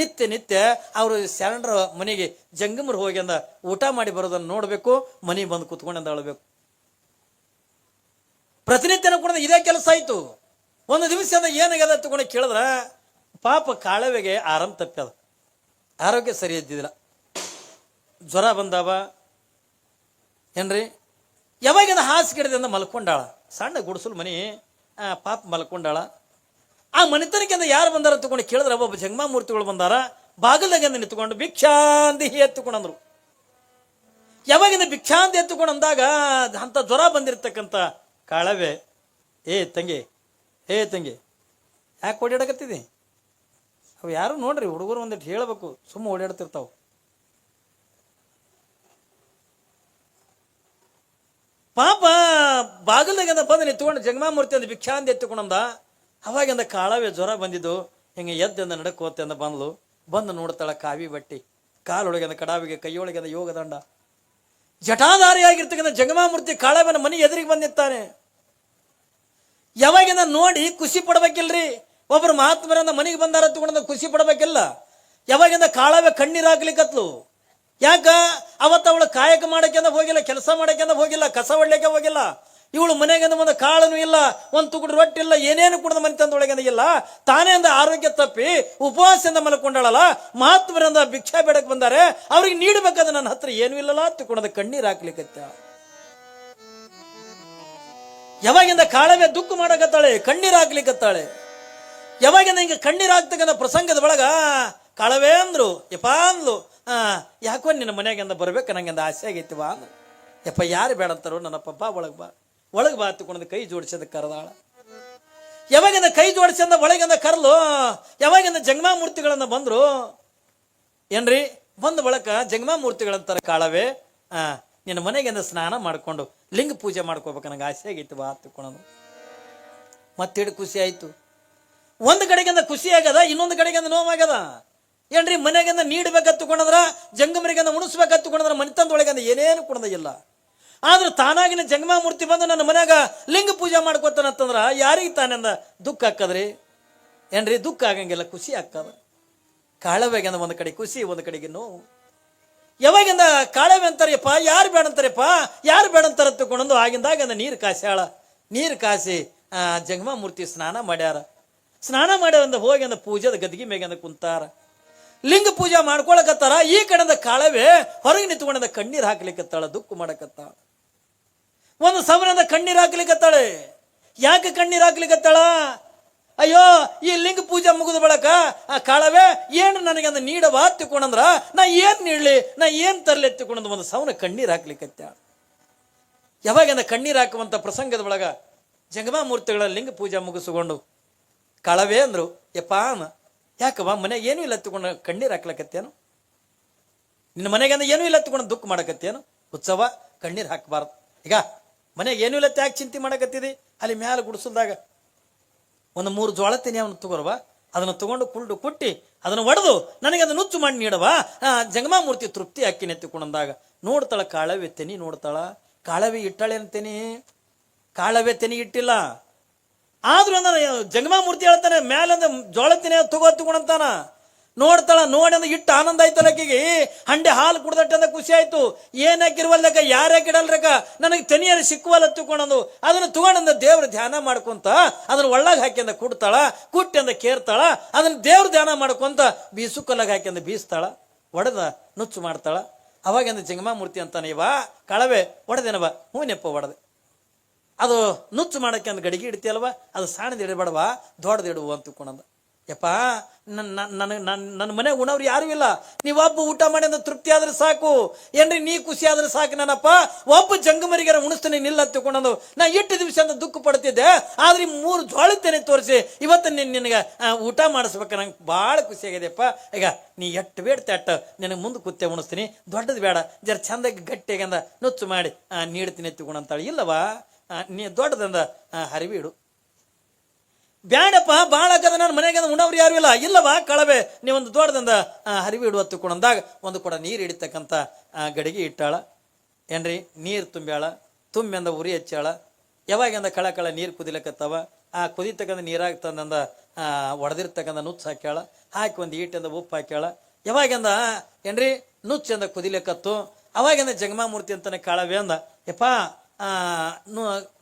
ನಿತ್ಯ ನಿತ್ಯ ಅವರು ಶರಣರ ಮನೆಗೆ ಜಂಗಮರು ಹೋಗಿ ಅಂದ ಊಟ ಮಾಡಿ ಬರೋದನ್ನ ನೋಡಬೇಕು, ಮನೆಗೆ ಬಂದು ಕುತ್ಕೊಂಡು ಅಳಬೇಕು. ಪ್ರತಿನಿತ್ಯನೂ ಕೂಡ ಇದೇ ಕೆಲಸ ಆಯಿತು. ಒಂದು ದಿವಸ ಅಂದ ಏನಾಗ್ಯದ ತಗೊಂಡು ಕೇಳಿದ್ರ, ಪಾಪ ಕಾಳವೆಗೆ ಆರಾಮ್ ತಪ್ಪ್ಯದ ಆರೋಗ್ಯ ಸರಿ ಇದ್ದಿದ್ದಿಲ್ಲ. ಜ್ವರ ಬಂದಾವ. ಏನ್ರಿ? ಯಾವಾಗಿಂದ ಹಾಸಿಗೆಡದಿಂದ ಮಲ್ಕೊಂಡಾಳ? ಸಣ್ಣ ಗುಡಿಸಲು ಮನೆ ಪಾಪ ಮಲ್ಕೊಂಡಾಳ. ಆ ಮನೆತನಕ್ಕಿಂದ ಯಾರು ಬಂದಾರ ತಗೊಂಡು ಕೇಳಿದ್ರ, ಒಬ್ಬ ಜಂಗಮಾಮೂರ್ತಿಗಳು ಬಂದಾರ. ಬಾಗಿಲಾಗಿಂದ ನಿಂತ್ಕೊಂಡು ಭಿಕ್ಷಾಂದಿಹಿ ಎತ್ತುಕೊಂಡಂದ್ರು. ಯಾವಾಗಿಂದ ಭಿಕ್ಷಾಂತಿ ಎತ್ತುಕೊಂಡು ಅಂದಾಗ ಅಂತ ಜ್ವರ ಬಂದಿರತಕ್ಕಂಥ ಕಾಳವೆ, ಏ ತಂಗಿ ಏ ತಂಗಿ, ಯಾಕೆ ಓಡಾಡಕತ್ತಿದಿ? ಅವು ಯಾರು ನೋಡ್ರಿ, ಹುಡುಗರು ಒಂದಿಟ್ಟು ಹೇಳಬೇಕು, ಸುಮ್ಮ ಓಡಾಡ್ತಿರ್ತಾವ. ಪಾಪ ಬಾಗಿಲ್ದಾಗಿಂದ ಬಂದು ನಿಂತ್ಕೊಂಡು ಜಗಮಾಮೂರ್ತಿ ಅಂದ. ಭಿಕ್ಷಾಂದಿ ಎತ್ತುಕೊಂಡಂದ ಅವಾಗಿಂದ ಕಾಳವೇ ಜ್ವರ ಬಂದಿದ್ದು. ಹಿಂಗೆ ಎದ್ದಿಂದ ನಡಕೋತೆ ಅಂದ ಬಂದ್ಲು. ಬಂದು ನೋಡ್ತಾಳ ಕಾವಿ ಬಟ್ಟಿ. ಕಾಲೊಳಗಿಂದ ಕಡಾವಿಗೆ ಕೈಯೊಳಗಿಂದ ಯೋಗದಂಡ. ಜಟಾಧಾರಿಯಾಗಿರ್ತಕ್ಕಂಥ ಜಗಮಾಮೂರ್ತಿ ಕಾಳವನ ಮನೆ ಎದುರಿಗೆ ಬಂದಿರ್ತಾನೆ. ಯಾವಾಗಿಂದ ನೋಡಿ ಖುಷಿ ಪಡ್ಬೇಕಿಲ್ರಿ. ಒಬ್ಬರು ಮಹಾತ್ಮರಿಂದ ಮನೆಗೆ ಬಂದಾರ ತಗೊಂಡ ಖುಷಿ ಪಡ್ಬೇಕಿಲ್ಲ. ಯಾವಾಗಿಂದ ಕಾಳವೇ ಕಣ್ಣೀರ್ ಹಾಕ್ಲಿಕ್ಕತ್ಲು ಯಾಕ? ಅವತ್ತು ಅವಳು ಕಾಯಕ ಮಾಡಕ್ಕೆಂದ ಹೋಗಿಲ್ಲ, ಕೆಲಸ ಮಾಡಕ್ಕೆಂದ ಹೋಗಿಲ್ಲ, ಕಸ ಹೊಡ್ಲಿಕ್ಕೆ ಹೋಗಿಲ್ಲ. ಇವಳು ಮನೆಗಿಂದ ಒಂದು ಕಾಳನು ಇಲ್ಲ, ಒಂದು ತುಗುಡು ರೊಟ್ಟಿ ಇಲ್ಲ, ಏನೇನು ಕುಡಿದ ಮನೆ ತಂದೊಳಗಿಂದ ಇಲ್ಲ. ತಾನೇ ಅಂದ ಆರೋಗ್ಯ ತಪ್ಪಿ, ಉಪವಾಸದಿಂದ ಮಲ್ಕೊಂಡಾಳಲ್ಲ, ಮಹಾತ್ಮರಿಂದ ಭಿಕ್ಷಾ ಬೇಡಕ್ಕೆ ಬಂದಾರೆ, ಅವ್ರಿಗೆ ನೀಡಬೇಕಾದ ನನ್ನ ಹತ್ರ ಏನೂ ಇಲ್ಲಲ್ಲ, ತುಕೊಂಡದ ಕಣ್ಣೀರು ಹಾಕ್ಲಿಕ್ಕತ್ತ ಯಾವಾಗಿಂದ ಕಾಳವೇ ದುಃಖ ಮಾಡಕತ್ತಾಳೆ, ಕಣ್ಣೀರು ಹಾಕ್ಲಿಕ್ಕತ್ತಾಳೆ? ಯಾವಾಗಿಂದ ಹಿಂಗೆ ಕಣ್ಣೀರು ಹಾಕ್ತಕ್ಕಂಥ ಪ್ರಸಂಗದ ಒಳಗ, ಕಾಳವೇ ಅಂದ್ರು, ಯಪ್ಪ ಅಂದ್ಲು ಯಾಕೋ ನಿನ್ನ ಮನೆಯಾಗಿಂದ ಬರ್ಬೇಕು ನಂಗಿಂದ ಆಸೆ ಆಗೈತಿ ಬಾ ಯಪ್ಪ, ಯಾರು ಬೇಡ ಅಂತಾರೋ ನನ್ನ ಪಪ್ಪ, ಒಳಗೆ ಬಾ. ಒಳಗೆ ಬಾ ತಗೊಂಡು ಕೈ ಜೋಡಿಸಿದ ಕರೆದಾಳ. ಯಾವಾಗಿಂದ ಕೈ ಜೋಡಿಸಿಂದ ಒಳಗಿಂದ ಕರ್ಲು, ಯಾವಾಗಿಂದ ಜಂಗಮಾ ಮೂರ್ತಿಗಳನ್ನ ಬಂದ್ರು? ಏನ್ರಿ? ಬಂದ ಬಳಕ ಜಂಗಮಾ ಮೂರ್ತಿಗಳಂತಾರ ಕಾಳವೇ. ಆ, ನಿನ್ನ ಮನೆಗಿಂದ ಸ್ನಾನ ಮಾಡ್ಕೊಂಡು ಲಿಂಗ ಪೂಜೆ ಮಾಡ್ಕೋಬೇಕು ನನಗೆ ಆಸೆ ಆಗೈತಿ ಬಾ ತಕ್ಕೊಳೋದು ಮತ್ತಿಡ್ ಖುಷಿ ಆಯಿತು. ಒಂದು ಕಡೆಗಿಂದ ಖುಷಿ ಆಗದ ಇನ್ನೊಂದು ಕಡೆಗಿಂದ ನೋವಾಗ್ಯದ. ಏನ್ರಿ, ಮನೆಗಿಂದ ನೀಡ್ಬೇಕತ್ತುಕೊಂಡ್ರ ಜಂಗಮರಿಗಿಂದ ಉಣಿಸ್ಬೇಕತ್ತುಕೊಂಡ್ರ ಮನಿತಂದೊಳಗಿಂದ ಏನೇನು ಕೊಡದ ಇಲ್ಲ. ಆದ್ರೆ ತಾನಾಗಿನ ಜಂಗಮ ಮೂರ್ತಿ ಬಂದು ನನ್ನ ಮನ್ಯಾಗ ಲಿಂಗ ಪೂಜೆ ಮಾಡ್ಕೋತಾನಂತಂದ್ರ ಯಾರಿಗೆ ತಾನಂದ ದುಃಖ ಹಾಕದ್ರಿ? ಏನ್ರಿ, ದುಃಖ ಆಗಂಗಿಲ್ಲ, ಖುಷಿ ಆಗ್ತದ ಕಾಳವೆಗಿಂದ ಒಂದು ಕಡೆ ಖುಷಿ, ಒಂದು ಕಡೆಗೆ ನೋವು. ಯಾವಾಗಿಂದ ಕಾಳವೆ ಅಂತಾರಪ್ಪ, ಯಾರು ಬೇಡ ಅಂತಾರಪ್ಪ, ಯಾರು ಬೇಡ ಅಂತಾರ ತಗೊಂಡು ಆಗಿಂದಾಗ ನೀರು ಕಾಸ್ಯಾಳ. ನೀರು ಕಾಸಿ ಜಂಗಮಾ ಮೂರ್ತಿ ಸ್ನಾನ ಮಾಡ್ಯಾರ. ಸ್ನಾನ ಮಾಡ್ಯಾರ ಹೋಗಿ ಅಂದ ಪೂಜೆದ ಗದ್ಗಿ ಮೇಗಂದ ಕುಂತಾರ. ಲಿಂಗ ಪೂಜೆ ಮಾಡ್ಕೊಳಕತ್ತಾರ, ಈ ಕಡೆಯಿಂದ ಕಾಳವೇ ಹೊರಗೆ ನಿಂತುಕೊಂಡದ ಕಣ್ಣೀರ್ ಹಾಕ್ಲಿಕ್ಕತ್ತಾಳ ದುಃಖ ಮಾಡಕತ್ತ ಒಂದು ಸಮರದ ಕಣ್ಣೀರ್ ಹಾಕ್ಲಿಕ್ಕತ್ತಾಳೆ ಯಾಕೆ ಕಣ್ಣೀರ್ ಹಾಕ್ಲಿಕ್ಕತ್ತಾಳ ಅಯ್ಯೋ, ಈ ಲಿಂಗ ಪೂಜೆ ಮುಗಿದ ಬಳಕ ಆ ಕಾಳವೇ ಏನು ನನಗೆ ಅಂದ ನೀಡವ ತಿಕೊಂಡಂದ್ರ ನಾ ಏನ್ ನೀಡ್ಲಿ, ನಾ ಏನ್ ತರಲಿ ಎತ್ತಿಕೊಂಡ್ ಒಂದು ಸವನ ಕಣ್ಣೀರ್ ಯಾವಾಗ ಯಾವಾಗಿಂದ ಕಣ್ಣೀರ್ ಹಾಕುವಂತ ಪ್ರಸಂಗದ ಒಳಗ ಜಂಗಮಾ ಮೂರ್ತಿಗಳ ಲಿಂಗ ಪೂಜೆ ಮುಗಿಸಿಕೊಂಡು, ಕಾಳವೇ ಅಂದ್ರು ಯಪ್ಪ ಯಾಕವ್ವ? ಮನೆಗೆ ಏನೂ ಇಲ್ಲ ತಗೊಂಡು ಕಣ್ಣೀರು ಹಾಕ್ಲಕತ್ತೇನು? ನಿನ್ನ ಮನೆಗೆ ಏನೂ ಇಲ್ಲ ತಗೊಂಡು ದುಃಖ ಮಾಡಕತ್ತೇನು? ಉತ್ಸವ, ಕಣ್ಣೀರು ಹಾಕಬಾರ್ದು. ಈಗ ಮನೆಗೆ ಏನೂ ಇಲ್ಲ ಯಾಕೆ ಚಿಂತೆ ಮಾಡಕತ್ತಿದಿ? ಅಲ್ಲಿ ಮ್ಯಾಲ ಗುಡಿಸಲ್ದಾಗ ಒಂದು ಮೂರು ಜೋಳ ತಿನ್ನಿ ಅವನು ತಗೋರ್ವ, ಅದನ್ನು ತಗೊಂಡು ಕುಳ್ಳು ಕುಟ್ಟಿ ಅದನ್ನು ಒಡೆದು ನನಗೆ ಅದನ್ನು ನುಚ್ಚು ಮಾಡಿ ನೀಡವ ಜಂಗಮಾ ಮೂರ್ತಿ ತೃಪ್ತಿ ಅಕ್ಕಿ ಅಂದಾಗ ನೋಡ್ತಾಳ ಕಾಳವೆ ತೆನಿ ನೋಡ್ತಾಳ. ಕಾಳವೆ ಇಟ್ಟಾಳೆ ಅಂತೇನಿ ಕಾಳವೆ ತೆನಿ ಇಟ್ಟಿಲ್ಲ. ಆದ್ರೂ ಅಂದ್ರೆ ಜಂಗಮಾ ಮೂರ್ತಿ ಹೇಳ್ತಾನೆ, ಮ್ಯಾಲಂದ ಜೋಳ ತಿನ್ನ ತಗೋ ತಗೊಂಡಂತಾನ ನೋಡ್ತಾಳ ನೋಡಿ ಅಂದ್ರೆ ಇಟ್ಟು ಆನಂದ ಆಯ್ತಲ್ಲ ಆಕಿಗೆ ಹಂಡೆ ಹಾಲು ಕುಡ್ದಟ್ಟಂದ ಖುಷಿ ಆಯ್ತು. ಏನ್ ಹಾಕಿರುವಲ್ದಕ್ಕ? ಯಾರು ಹಾಕಿಡಲ್ರಕ್ಕ? ನನಗೆ ತನಿಯಲ್ಲಿ ಸಿಕ್ಕುವಲ್ಲ ತಗೊಂಡು ಅದನ್ನ ತಗೊಂಡಂದ ದೇವ್ರ ಧ್ಯಾನ ಮಾಡ್ಕೊಂತ, ಅದನ್ನ ಒಳ್ಳಾಗ ಹಾಕಿಂದ ಕುಡ್ತಾಳ ಕುಟ್ಟಿಂದ ಕೇರ್ತಾಳ, ಅದನ್ನ ದೇವ್ರ ಧ್ಯಾನ ಮಾಡ್ಕೊಂತ ಬೀಸು ಕಲ್ಲಾಗ ಹಾಕಿಂದ ಬೀಸ್ತಾಳ, ಒಡೆದ ನುಚ್ಚು ಮಾಡ್ತಾಳ. ಅವಾಗಿಂದ ಜಂಗಮಾ ಮೂರ್ತಿ ಅಂತಾನೆ, ಇವ, ಕಳವೆ, ಒಡೆದೇನವ? ಹೂನೆಪ್ಪ ಒಡೆದೆ. ಅದು ನುಚ್ಚು ಮಾಡೋಕ್ಕೆ ಅಂದ್ ಗಡಿಗೆ ಇಡ್ತೀಯಲ್ವ? ಅದು ಸಣ್ಣದು ಇಡಬೇಡವ ದೊಡ್ಡದು ಇಡುವ ಅಂತ ತಿಳ್ಕೊಂಡಂದ ಯಪ್ಪ ನನ್ನ ನನಗೆ ನನ್ನ ನನ್ನ ಮನೆ ಉಣವ್ರು ಯಾರು ಇಲ್ಲ. ನೀವೊಬ್ಬ ಊಟ ಮಾಡಿ ಅಂತ ತೃಪ್ತಿ ಆದ್ರೆ ಸಾಕು. ಏನ್ರಿ ನೀ ಖುಷಿ ಆದ್ರೆ ಸಾಕು ನನ್ನಪ್ಪ ಒಬ್ಬ ಜಂಗಮರಿಗಾರ ಉಣಿಸ್ತೀನಿ ನಿಲ್ಲ ತಿಳ್ಕೊಂಡು ನಾ ಎಷ್ಟು ದಿವಸ ಅಂತ ದುಃಖ ಪಡ್ತಿದ್ದೆ. ಆದ್ರೆ ಮೂರು ಜೋಳಿತೇನೆ ತೋರಿಸಿ. ಇವತ್ತು ನೀನು ನಿನಗೆ ಊಟ ಮಾಡಿಸ್ಬೇಕು. ನಂಗೆ ಭಾಳ ಖುಷಿ ಆಗಿದೆಯಪ್ಪ ಈಗ ನೀ ಎಷ್ಟು ಬೇಡ್ತೆ ಅಟ್ಟ. ನಿನಗೆ ಮುಂದೆ ಕುತ್ತೆ ಉಣಿಸ್ತೀನಿ. ದೊಡ್ಡದು ಬೇಡ. ಜರ ಚಂದಾಗಿ ಗಟ್ಟಿಯಾಗಂದ ನುಚ್ಚು ಮಾಡಿ ನೀಡ್ತೀನಿ ತಿಳ್ಕೊಂಡಂತಾಳೆ ಇಲ್ಲವಾ? ನೀ ದೊಡ್ಡದಂದ ಹರಿವಿ ಇಡು ಬ್ಯಾಡಪ್ಪ ಭಾಳ ಆಗದ ನನ್ನ ಮನೆಗೆ ಉಣವ್ರು ಯಾರು ಇಲ್ಲ. ಇಲ್ಲವಾ, ಕಳವೆ, ನೀವೊಂದು ದೊಡ್ಡದಂದ ಹರಿವಿ ಇಡುವ ಕುಣಂದಾಗ ಒಂದು ಕೂಡ ನೀರು ಹಿಡಿತಕ್ಕಂಥ ಗಡಿಗೆ ಇಟ್ಟಾಳ. ಏನ್ರಿ, ನೀರು ತುಂಬ್ಯಾಳ ತುಂಬಿ ಅಂದ ಉರಿ ಹಚ್ಚಾಳ ಯಾವಾಗಿಂದ ಕಳ ಕಳ ನೀರು ಕುದಿಲಕತ್ತವ, ಆ ಕುದಿತಕ್ಕಂಥ ನೀರಾಗ ತಂದಂದ ಒಡೆದಿರ್ತಕ್ಕಂಥ ನುಚ್ಚು ಹಾಕ್ಯಾಳ. ಹಾಕಿ ಒಂದು ಈಟಿಂದ ಉಪ್ಪು ಹಾಕ್ಯಾಳ. ಯಾವಾಗಿಂದ, ಏನ್ರಿ ನುಚ್ಚಂದ ಕುದಿಲಕತ್ತು, ಅವಾಗಿಂದ ಜಗಮಾಮೂರ್ತಿ ಅಂತಾನೆ ಕಾಳವೆ ಅಂದ. ಯಪ್ಪ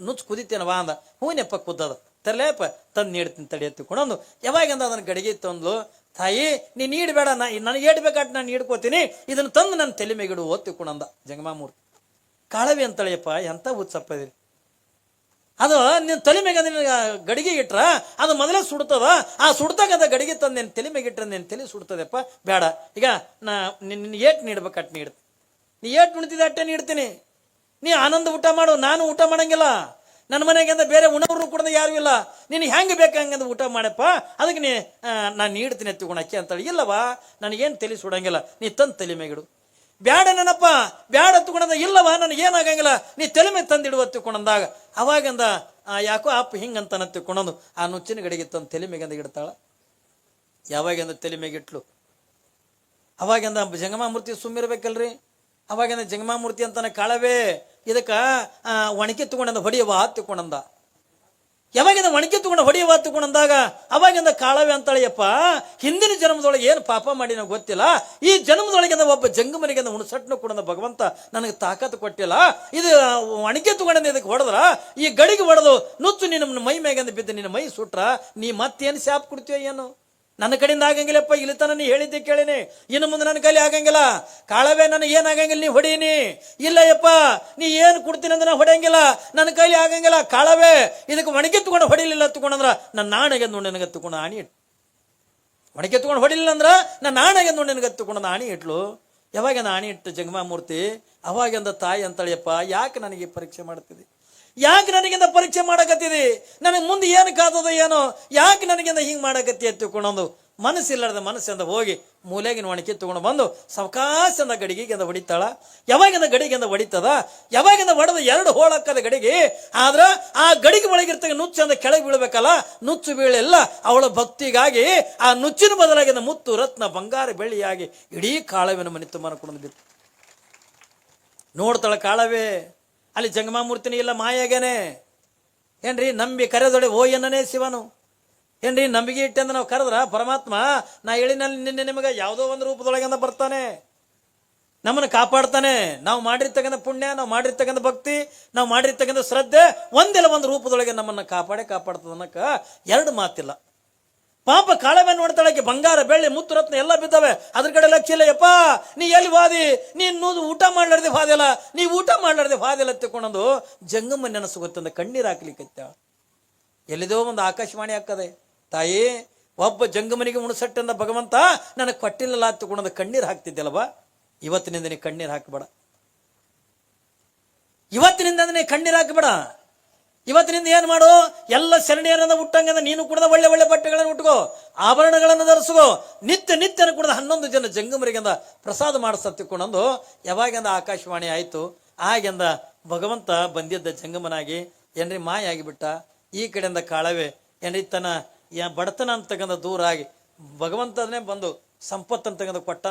ನುಚ್ಚು ಕುದಿತೇನವಾ ಅಂದ. ಹೂವಿನಪ್ಪ ಕುದ್ದದ. ತರ್ಲೇಪ, ತಂದು ನೀಡ್ತೀನಿ ತಡಿ ಕೊಡೊಂದು ಯಾವಾಗಿಂದ ಅದನ್ನ ಗಡಿಗೆ ತಂದ್ಲು? ತಾಯಿ, ನೀ ನೀಡಬೇಡ, ನಾ, ನನಗೆ ಏಡ್ಬೇಕಾಟ್ ನಾನು ನೀಡ್ಕೋತೀನಿ. ಇದನ್ನು ತಂದು ನನ್ನ ತಲೆ ಮೇಗಿಡು ಓದ್ತಿಕೊಂಡಂದ ಜಂಗಮಾಮೂರ್ತಿ. ಕಾಳವಿ ಅಂತಳೆಯಪ್ಪ ಎಂಥ ಉತ್ಸಪ್ಪ ಇದ್ರಿ ಅದು ನಿನ್ನ ತಲೆ ಮೇಗ ಗಡಿಗೆ ಇಟ್ರ, ಅದು ಮೊದಲೇ ಸುಡ್ತದ. ಆ ಸುಡ್ತಕ್ಕಂಥ ಗಡಿಗೆ ತಂದು ನಿನ್ನ ತಲೆ ಮೇಗಿಟ್ರೆ ನಿನ್ನ ತಲೆ ಸುಡ್ತದಪ್ಪ. ಬೇಡ ಈಗ ನಾ ನಿನ್ನ ಏಟ್ ನೀಡ್ಬೇಕು ಅಟ್ ನೀಡ್ತೀನಿ. ನೀ ಏಟ್ ನುಡ್ತಿದ್ದೆ ಅಟ್ಟೆ ನೀಡ್ತೀನಿ. ನೀ ಆನಂದ ಊಟ ಮಾಡು, ನಾನು ಊಟ ಮಾಡಂಗಿಲ್ಲ. ನನ್ನ ಮನೆಗಿಂದ ಬೇರೆ ಉಣವರು ಕೂಡ ಯಾರು ಇಲ್ಲ. ನೀನು ಹೆಂಗೆ ಬೇಕು ಹಂಗಂದ ಊಟ ಮಾಡಪ್ಪ? ಅದಕ್ಕೆ ನೀ ನಾನು ನೀಡ್ತೀನಿ ಎತ್ತಿಕೊಂಡು ಅಕ್ಕಿ ಅಂತೇಳಿ. ಇಲ್ಲವಾ ನನಗೇನು ತಲೆ ಸುಡಂಗಿಲ್ಲ. ನೀ ತಂದು ತಲೆ ಮೇಗಿಡು ಬ್ಯಾಡ ನೆನಪ್ಪ, ಬ್ಯಾಡ ತಗೊಂಡಂದ ಇಲ್ಲವಾ ನನಗೆ ಏನಾಗಂಗಿಲ್ಲ ನೀ ತಲೆ ಮೇಲೆ ತಂದಿಡುವ ತಿಳ್ಕೊಂಡಂದಾಗ ಅವಾಗಂದ ಯಾಕೋ ಅಪ್ಪ ಹಿಂಗಂತ ತಿಳ್ಕೊಂಡಂದು ಆ ನುಚ್ಚಿನ ಗಡಿಗೆ ತಂದು ತಲೆ ಮೇಗಂದ ಇಡ್ತಾಳ. ಯಾವಾಗಂದ ತಲೆ ಮೇಗಿಟ್ಲು ಅವಾಗಿಂದ ಜಂಗಮಾಮೂರ್ತಿ ಸುಮ್ಮಿರ್ಬೇಕಲ್ರಿ? ಅವಾಗಂದ ಜಂಗಮಾಮೂರ್ತಿ ಅಂತಾನೆ ಕಾಳವೇ. ಇದಕ್ಕ ಒಣಕೆ ತಗೊಂಡಂದ ಹೊಡಿಯವ ತಗೊಂಡಂದ. ಯಾವಾಗಿಂದ ಒಣಕೆ ತಗೊಂಡು ಹೊಡಿಯವ ತಗೊಂಡಂದಾಗ, ಅವಾಗಿಂದ ಕಾಳವೆ ಅಂತಳೆಯಪ್ಪ, ಹಿಂದಿನ ಜನ್ಮದೊಳಗೆ ಏನು ಪಾಪ ಮಾಡಿ ನನಗೆ ಗೊತ್ತಿಲ್ಲ. ಈ ಜನ್ಮದೊಳಗಿಂದ ಒಬ್ಬ ಜಂಗಮನಿಗಿಂದ ಉಣಸಟ್ನು ಕೊಡಂದ ಭಗವಂತ ನನಗೆ ತಾಕತ್ತು ಕೊಟ್ಟಿಲ್ಲ. ಇದು ಒಣಕೆ ತಗೊಂಡಂದ ಇದಕ್ಕೆ ಹೊಡೆದ್ರ, ಈ ಗಡಿಗೆ ಹೊಡೆದು ನುಚ್ಚು ನಿನ್ನ ಮೈ ಮ್ಯಾಗಿಂದ ಬಿದ್ದು ನಿನ್ನ ಮೈ ಸುಟ್ರ, ನೀ ಮತ್ತೇನು ಶಾಪ್ ಕೊಡ್ತೀಯ ಏನು? ನನ್ನ ಕಡೆಯಿಂದ ಆಗಂಗಿಲ್ಲಪ್ಪ, ಇಲ್ಲಿ ತನ ನೀ ಹೇಳಿದ್ದೆ ಕೇಳಿನಿ. ಇನ್ನು ಮುಂದೆ ನನ್ನ ಕೈಲಿ ಆಗಂಗಿಲ್ಲ. ಕಾಳವೇ ನನಗೆ ಏನಾಗಂಗಿಲ್ಲ ನೀ ಹೊಡೀನಿ. ಇಲ್ಲ ಯಪ್ಪ ನೀ ಏನು ಕೊಡ್ತೀನಿ ಅಂದ್ರೆ ನಾನು ಹೊಡೆಯಂಗಿಲ್ಲ. ನನ್ನ ಕೈಲಿ ಆಗಂಗಿಲ್ಲ, ಕಾಳವೇ. ಇದಕ್ಕೆ ಒಣಗಿ ತಗೊಂಡು ಹೊಡಿಲಿಲ್ಲ ತಗೊಂಡಂದ್ರ ನನ್ನ ನಾಣಗೆ ನೋಡಿ ನನಗೆ ತಗೊಂಡು ಆಣಿ ಇಟ್ಟು ಒಣಗಿ ತಗೊಂಡು ಹೊಡಿಲಿಲ್ಲ ಅಂದ್ರ ನನ್ನ ನಾಣಗೆ ನೋಡಿ ನನಗೆ ತಗೊಂಡು ಆಣಿ ಇಟ್ಲು. ಯಾವಾಗ ಆಣಿ ಇಟ್ಟು ಜಗಮಾಮೂರ್ತಿ? ಅವಾಗಿಂದ ತಾಯಿ ಅಂತಳಿಯಪ್ಪ, ಯಾಕೆ ನನಗೆ ಪರೀಕ್ಷೆ ಮಾಡ್ತಿದ್ದಿ ಯಾಕೆ ನನಗಿಂದ ಪರೀಕ್ಷೆ ಮಾಡಕತ್ತಿದಿ ನನಗೆ ಮುಂದೆ ಏನು ಕಾದದ ಏನೋ? ಯಾಕೆ ನನಗಿಂದ ಹಿಂಗೆ ಮಾಡಕತ್ತಿ ತಿಳ್ಕೊಂಡೊಂದು ಮನಸ್ಸಿಲ್ಲದ ಮನಸ್ಸಿಂದ ಹೋಗಿ ಮೂಲೆಗಿನ ಒಣಕಿ ತಗೊಂಡು ಬಂದು ಸಾವಕಾಶದಿಂದ ಗಡಿಗೆಗಿಂದ ಹೊಡಿತಾಳ. ಯಾವಾಗಿಂದ ಗಡಿಗೆಂದ ಹೊಡಿತದ? ಯಾವಾಗಿಂದ ಹೊಡೆದ ಎರಡು ಹೋಳಕ್ಕದ ಗಡಿಗೆ? ಆದ್ರೆ ಆ ಗಡಿಗೆ ಒಳಗಿರ್ತಕ್ಕ ನುಚ್ಚಂದ ಕೆಳಗೆ ಬೀಳ್ಬೇಕಲ್ಲ? ನುಚ್ಚು ಬೀಳಿಲ್ಲ. ಅವಳ ಭಕ್ತಿಗಾಗಿ ಆ ನುಚ್ಚಿನ ಬದಲಾಗಿಂದ ಮುತ್ತು ರತ್ನ ಬಂಗಾರ ಬೆಳ್ಳಿಯಾಗಿ ಇಡೀ ಕಾಳವಿನ ಮನೆ ತುಂಬ ಬಿತ್ತು ನೋಡ್ತಾಳ ಕಾಳವೇ. ಅಲ್ಲಿ ಜಂಗಮಾಮೂರ್ತಿನಿ ಇಲ್ಲ, ಮಾಯಾಗೇನೆ. ಏನ್ರಿ, ನಂಬಿ ಕರೆದೊಡೆ ಓ ಎನ್ನನೇ ಶಿವನು. ಏನ್ರಿ, ನಂಬಿಕೆ ಇಟ್ಟಂದ ನಾವು ಕರೆದ್ರ, ಪರಮಾತ್ಮ, ನಾ ಹೇಳಿನಲ್ಲಿ ನಿನ್ನೆ ನಿಮಗೆ, ಯಾವುದೋ ಒಂದು ರೂಪದೊಳಗಿಂದ ಬರ್ತಾನೆ. ನಮ್ಮನ್ನು ಕಾಪಾಡ್ತಾನೆ. ನಾವು ಮಾಡಿರ್ತಕ್ಕಂಥ ಪುಣ್ಯ, ನಾವು ಮಾಡಿರ್ತಕ್ಕಂಥ ಭಕ್ತಿ, ನಾವು ಮಾಡಿರ್ತಕ್ಕಂಥ ಶ್ರದ್ಧೆ, ಒಂದಿಲ್ಲ ಒಂದು ರೂಪದೊಳಗೆ ನಮ್ಮನ್ನು ಕಾಪಾಡೇ ಕಾಪಾಡ್ತದ ಅನ್ನಕ ಎರಡು ಮಾತಿಲ್ಲ. ಪಾಪ ಕಾಳವೇ ನೋಡ್ತಾಳಕ್ಕೆ ಬಂಗಾರ, ಬೆಳ್ಳಿ, ಮುತ್ತು, ರತ್ನ ಎಲ್ಲ ಬಿದ್ದಾವೆ. ಅದ್ರ ಕಡೆ ಲಕ್ಷ ಇಲ್ಲ. ಯಪ್ಪ, ನೀ ಎಲ್ಲಿ ವಾದಿ? ನೀನು ಊಟ ಮಾಡ್ಲಾರ್ದೆ ಫಾದಿಲ್ಲ ನೀ ಊಟ ಮಾಡ್ಲಾರ್ದೆ ಫಾದಿಲ್ಲ ತಿಳ್ಕೊಂಡಂದು ಜಂಗಮ್ಮ ನೆನಸು ಗೊತ್ತಂದ ಕಣ್ಣೀರು ಹಾಕ್ಲಿಕ್ಕೆ ಎಲ್ಲಿದೋ ಒಂದು ಆಕಾಶವಾಣಿ ಹಾಕದೆ, ತಾಯಿ, ಒಬ್ಬ ಜಂಗಮನಿಗೆ ಉಣಸಟ್ಟಂದ ಭಗವಂತ ನನಗೆ ಕೊಟ್ಟಿಲ್ಲಲ್ಲ ತಿಳ್ಕೊಂಡಂದ ಕಣ್ಣೀರು ಹಾಕ್ತಿದ್ದಲ್ವ ಇವತ್ತಿನಿಂದ ನೀ ಕಣ್ಣೀರು ಹಾಕಬೇಡ. ಇವತ್ತಿನಿಂದ ನೀ ಕಣ್ಣೀರು ಹಾಕಬೇಡ. ಇವತ್ತಿನಿಂದ ಏನು ಮಾಡು? ಎಲ್ಲ ಶರಣಿಯರನ್ನ ಹುಟ್ಟಂಗಂದ ನೀನು ಕೂಡ ಒಳ್ಳೆ ಒಳ್ಳೆ ಬಟ್ಟೆಗಳನ್ನು ಉಟ್ಕೋ, ಆಭರಣಗಳನ್ನು ಧರಿಸ್ಕೋ, ನಿತ್ಯ ನಿತ್ಯನ ಕೂಡ ಹನ್ನೊಂದು ಜನ ಜಂಗಮರಿಗೆಂದ ಪ್ರಸಾದ ಮಾಡಿಸತ್ತಿಕೊಂಡಂದು ಯಾವಾಗಿಂದ ಆಕಾಶವಾಣಿ ಆಯಿತು ಆಗಿಂದ ಭಗವಂತ ಬಂದಿದ್ದ ಜಂಗಮನಾಗಿ ಏನ್ರಿ ಮಾಯ ಆಗಿಬಿಟ್ಟ? ಈ ಕಡೆಯಿಂದ ಕಾಳವೆ, ಏನ್ರಿ ತನ್ನ ಬಡತನ ಅಂತಕ್ಕಂಥ ದೂರ ಆಗಿ ಭಗವಂತನೇ ಬಂದು ಸಂಪತ್ತು ಅಂತಕ್ಕಂಥ ಕೊಟ್ಟ